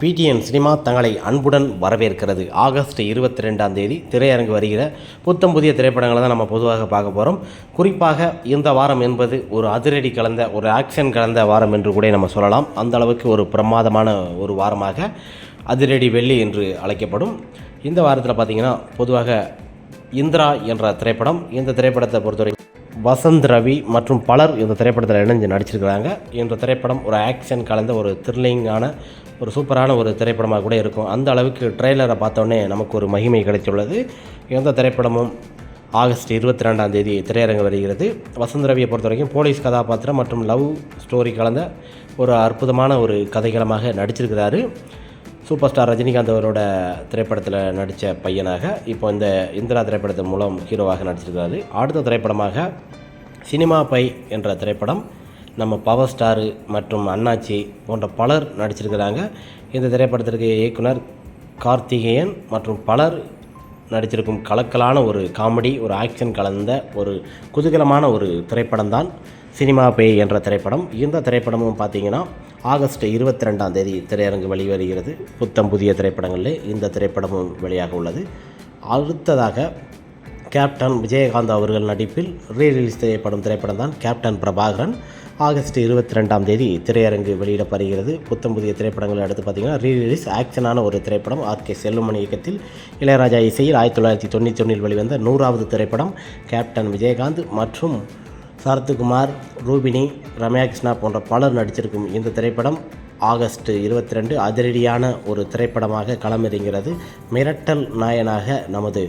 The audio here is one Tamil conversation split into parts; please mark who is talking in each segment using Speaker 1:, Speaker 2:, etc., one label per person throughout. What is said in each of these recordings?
Speaker 1: பிடிஎன் சினிமா தங்களை அன்புடன் வரவேற்கிறது. ஆகஸ்ட் இருபத்தி ரெண்டாம் தேதி திரையரங்கு வருகிற புத்தம் புதிய திரைப்படங்களை தான் நம்ம பொதுவாக பார்க்க போகிறோம் குறிப்பாக இந்த வாரம் என்பது ஒரு அதிரடி கலந்த ஒரு ஆக்ஷன் கலந்த வாரம் என்று கூட நம்ம சொல்லலாம். அந்த அளவுக்கு ஒரு பிரமாதமான ஒரு வாரமாக அதிரடி வெள்ளி என்று அழைக்கப்படும். இந்த வாரத்தில் பார்த்திங்கன்னா பொதுவாக இந்திரா என்ற திரைப்படம் இந்த திரைப்படத்தை பொறுத்தவரைக்கும் வசந்த் ரவி மற்றும் பலர் இந்த திரைப்படத்தில் இணைஞ்சு நடிச்சிருக்கிறாங்க. இந்த திரைப்படம் ஒரு ஆக்ஷன் கலந்த ஒரு த்ரில்லிங்கான ஒரு சூப்பரான ஒரு திரைப்படமாக கூட இருக்கும். அந்த அளவுக்கு ட்ரெய்லரை பார்த்தோன்னே நமக்கு ஒரு மகிமை கிடைத்துள்ளது. இந்த திரைப்படமும் ஆகஸ்ட் இருபத்தி ரெண்டாம் தேதி திரையரங்கு வருகிறது. வசந்த் ரவியை பொறுத்த வரைக்கும் போலீஸ் கதாபாத்திரம் மற்றும் லவ் ஸ்டோரி கலந்த ஒரு அற்புதமான ஒரு கதைகளமாக நடிச்சிருக்கிறாரு. சூப்பர் ஸ்டார் ரஜினிகாந்த் அவரோட திரைப்படத்தில் நடித்த பையனாக இப்போ இந்த இந்திரா திரைப்படத்தின் மூலம் ஹீரோவாக நடிச்சிருக்காரு. அடுத்த திரைப்படமாக சினிமா பை என்ற திரைப்படம் நம்ம பவர் ஸ்டாரு மற்றும் அண்ணாச்சி போன்ற பலர் நடிச்சிருக்கிறாங்க. இந்த திரைப்படத்திற்கு இயக்குனர் கார்த்திகேயன் மற்றும் பலர் நடிச்சிருக்கும் கலக்கலான ஒரு காமெடி ஒரு ஆக்ஷன் கலந்த ஒரு குதூகலமான ஒரு திரைப்படம் தான் சினிமா பேய் என்ற திரைப்படம். இந்த திரைப்படமும் பார்த்திங்கன்னா ஆகஸ்ட் இருபத்தி ரெண்டாம் தேதி திரையரங்கு வெளிவருகிறது. புத்தம் புதிய திரைப்படங்களில் இந்த திரைப்படமும் வெளியாக உள்ளது. அடுத்ததாக கேப்டன் விஜயகாந்த் அவர்கள் நடிப்பில் ரீ ரிலீஸ் செய்யப்படும் திரைப்படம் தான் கேப்டன் பிரபாகரன். ஆகஸ்ட் இருபத்தி ரெண்டாம் தேதி திரையரங்கு வெளியிடப்படுகிறது. புத்தம் புதிய திரைப்படங்களை அடுத்து பார்த்திங்கன்னா ரீ ரிலீஸ் ஆக்ஷனான ஒரு திரைப்படம் ஆர் கே செல்லுமணி இயக்கத்தில் இளையராஜா இசையில் ஆயிரத்தி தொள்ளாயிரத்தி தொண்ணூற்றி ஒன்றில் வெளிவந்த நூறாவது திரைப்படம் கேப்டன் விஜயகாந்த் மற்றும் சரத்குமார் ரூபினி ரம்யா கிருஷ்ணா போன்ற பலர் நடிச்சிருக்கும் இந்த திரைப்படம் ஆகஸ்ட் இருபத்தி ரெண்டு அதிரடியான ஒரு திரைப்படமாக களமிறங்கிறது மிரட்டல் நாயனாக நமது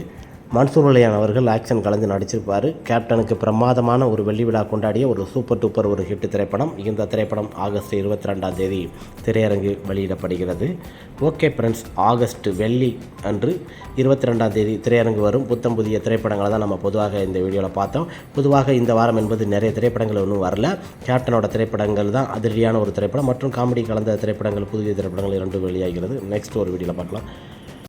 Speaker 1: மன்சூர் அலியான் அவர்கள் ஆக்ஷன் கலந்து நடிச்சிருப்பார். கேப்டனுக்கு பிரமாதமான ஒரு வெள்ளி விழா கொண்டாடிய ஒரு சூப்பர் டூப்பர் ஒரு ஹிட் திரைப்படம். இந்த திரைப்படம் ஆகஸ்ட் இருபத்தி ரெண்டாம் தேதி திரையரங்கு வெளியிடப்படுகிறது. ஓகே ஃப்ரெண்ட்ஸ் ஆகஸ்ட் வெள்ளி அன்று இருபத்தி ரெண்டாம் தேதி திரையரங்கு வரும். புத்தம் புதிய திரைப்படங்களை தான் நம்ம பொதுவாக இந்த வீடியோவில் பார்த்தோம். பொதுவாக இந்த வாரம் என்பது நிறைய திரைப்படங்கள் ஒன்றும் வரல. கேப்டனோட திரைப்படங்கள் தான் அதிரடியான ஒரு திரைப்படம். மற்றும் காமெடி கலந்த திரைப்படங்கள் புதிய திரைப்படங்கள் இரண்டு வெளியாகிறது. நெக்ஸ்ட் ஒரு வீடியோவில் பார்க்கலாம்.